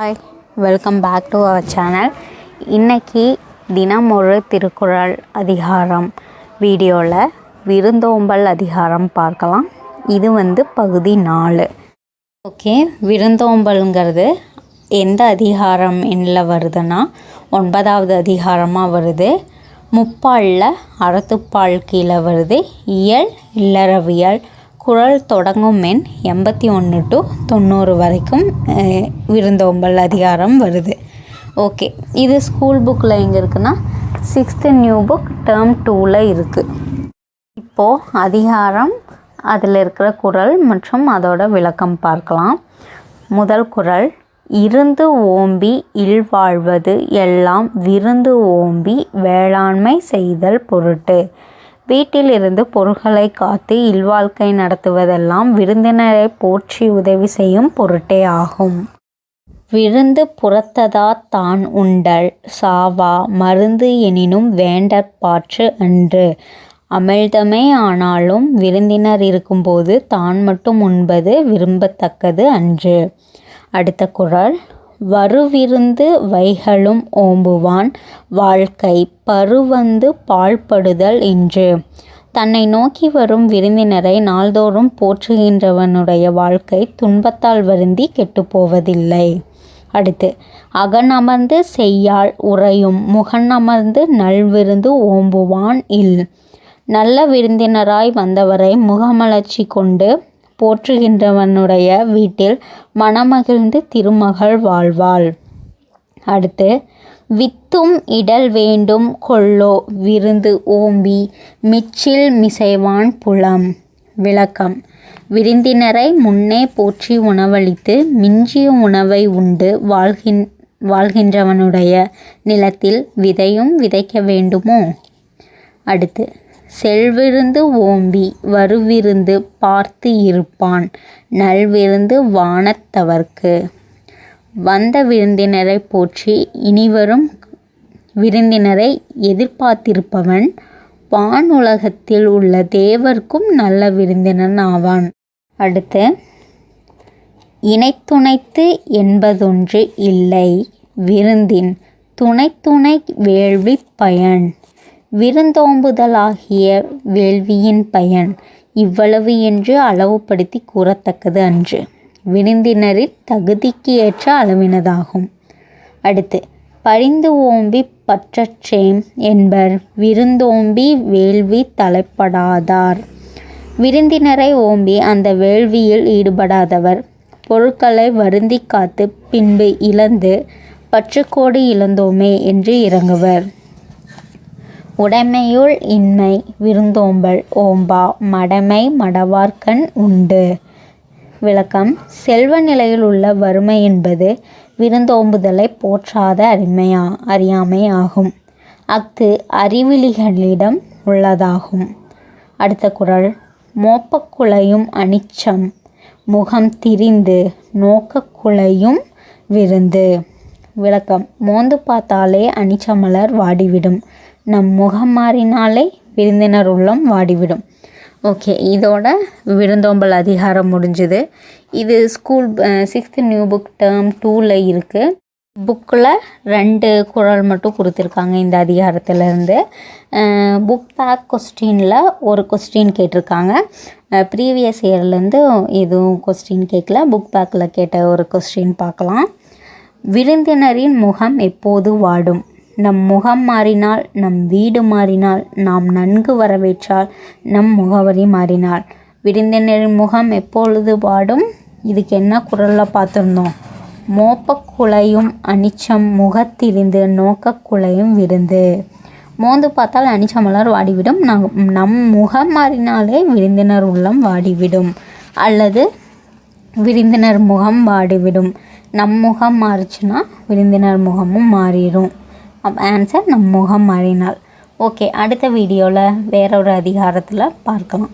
Hi welcome back to our channel இன்னைக்கு தினம் ஒரு திருக்குறள் அதிகாரம் வீடியோவில் விருந்தோம்பல் அதிகாரம் பார்க்கலாம். இது வந்து பகுதி நாலு. ஓகே விருந்தோம்பல்ங்கிறது எந்த அதிகாரம் எண்ணில் வருதுன்னா ஒன்பதாவது அதிகாரமாக வருது. முப்பாலில் அறத்துப்பால் கீழே வருது. இயல் இல்லறவியல். குரல் தொடங்கும் எண் எண்பத்தி ஒன்று டு தொண்ணூறு வரைக்கும் விருந்தோம்பல் அதிகாரம் வருது. ஓகே இது ஸ்கூல் புக்கில் எங்கே இருக்குன்னா சிக்ஸ்த்து நியூ புக் டேர்ம் டூவில் இருக்குது இப்போது அதிகாரம் அதில் இருக்கிற குரல் மற்றும் அதோட விளக்கம் பார்க்கலாம். முதல் குரல் இருந்து ஓம்பி இல்வாழ்வது எல்லாம் விருந்து ஓம்பி வேளாண்மை செய்தல் பொருட்டு. வீட்டில் இருந்து பொருள்களை காத்து இல்வாழ்க்கை நடத்துவதெல்லாம் விருந்தினரை போற்றி உதவி செய்யும் பொருட்டே ஆகும். விருந்து புறத்ததா தான் உண்டல். சாவா மருந்து எனினும் வேண்டற்பாற்று அன்று. அமிழ்தமே ஆனாலும் விருந்தினர் இருக்கும்போது தான் மட்டும் உண்பது விரும்பத்தக்கது அன்று. அடுத்த குரல். வருவிருந்து வைகளும் ஓம்புவான். வாழ்க்கை பருவந்து பாழ்படுதல் இன்று. தன்னை நோக்கி வரும் விருந்தினரை நாள்தோறும் போற்றுகின்றவனுடைய வாழ்க்கை துன்பத்தால் வருந்தி கெட்டுப்போவதில்லை. அடுத்து அகனமர்ந்து செய்யாள் உறையும் முகனமர்ந்து நல்விருந்து ஓம்புவான் இல். நல்ல விருந்தினராய் வந்தவரை முகமலர்ச்சி கொண்டு போற்றுகின்றவனுடைய வீட்டில் மனமகிழ்ந்து திருமகள் வாழ்வாள். அடுத்து வித்தும் இடல் வேண்டும் கொள்ளோ விருந்து ஓம்பி மிச்சில் மிசைவான் புலம். விளக்கம். விருந்தினரை முன்னே போற்றி உணவளித்து மிஞ்சிய உணவை உண்டு வாழ்கின் வாழ்கின்றவனுடைய நிலத்தில் விதையும் விதைக்க வேண்டுமோ? அடுத்து செல்விருந்து ஓம்பி வருவிருந்து பார்த்து இருப்பான் நல்விருந்து வானத்தவர்க்கு வந்த விருந்தினரை போற்றி இனிவரும் விருந்தினரை எதிர்பார்த்திருப்பவன் வானுலகத்தில் உள்ள தேவர்க்கும் நல்ல விருந்தினன் ஆவான். அடுத்து இணைத்துணைத்து என்பதொன்று இல்லை விருந்தின் துணைத்துணை வேள்வி பயன். விருந்தோம்புதலாகிய வேள்வியின் பயன் இவ்வளவு என்று அளவுபடுத்தி கூறத்தக்கது அன்று. விருந்தினரின் தகுதிக்கு ஏற்ற அளவினதாகும். அடுத்து பரிந்து ஓம்பி பற்றற்றேம் என்பர் விருந்தோம்பி வேள்வி தலைப்படாதார். விருந்தினரை ஓம்பி அந்த வேள்வியில் ஈடுபடாதவர். பொருட்களை வருந்தி காத்து பின்பு இழந்து பற்றுக்கோடு இழந்தோமே என்று இறங்குவர். உடைமையுள் இன்மை விருந்தோம்பல் ஓம்பா மடமை மடவார்க்கண் உண்டு. விளக்கம் செல்வ நிலையில் உள்ள வறுமை என்பது விருந்தோம்புதலை போற்றாத அறிமையா அறியாமை ஆகும். அஃது அறிவிலிகளிடம் உள்ளதாகும். அடுத்த குரல் மோப்பக்குலையும் அனிச்சம் முகம் திரிந்து நோக்கக்குலையும் விருந்து. விளக்கம் மோந்து பார்த்தாலே அனிச்சமலர் வாடிவிடும். நம் முகம் மாறினாலே விருந்தினர் உள்ளம் வாடிவிடும். ஓகே இதோட விருந்தோம்பல் அதிகாரம் முடிஞ்சுது. இது school sixth new book term டூவில் இருக்குது புக்கில் ரெண்டு குரல் மட்டும் கொடுத்துருக்காங்க இந்த அதிகாரத்திலேருந்து. புக் பேக் கொஸ்டினில் ஒரு கொஸ்டின் கேட்டிருக்காங்க. ப்ரீவியஸ் இயர்லேருந்து எதுவும் கொஸ்டின் கேட்கல புக் பேக்கில் கேட்ட ஒரு கொஸ்டின் பார்க்கலாம். விருந்தினரின் முகம் எப்போது வாடும்? நம் முகம் மாறினால் நம் வீடு மாறினால் நாம் நன்கு வரவேற்றால் நம் முகவரி மாறினால். விருந்தினரின் முகம் எப்பொழுது வாடும்? இதுக்கு என்ன குரலில் பார்த்துருந்தோம்? மோப்பக்குலையும் அனிச்சம் முகத்திரிந்து நோக்கக்குலையும் விருந்து. மோந்து பார்த்தால் அனிச்சமலர் வாடிவிடும். நம் நம் முகம் மாறினாலே விருந்தினர் உள்ளம் வாடிவிடும். அல்லது விருந்தினர் முகம் வாடிவிடும். நம் முகம் மாறுச்சுன்னா விருந்தினர் முகமும் மாறிடும் ஆன்சர் நம் முகம் மாறினால். ஓகே அடுத்த வீடியோவில் வேற ஒரு அதிகாரத்தில் பார்க்கலாம்.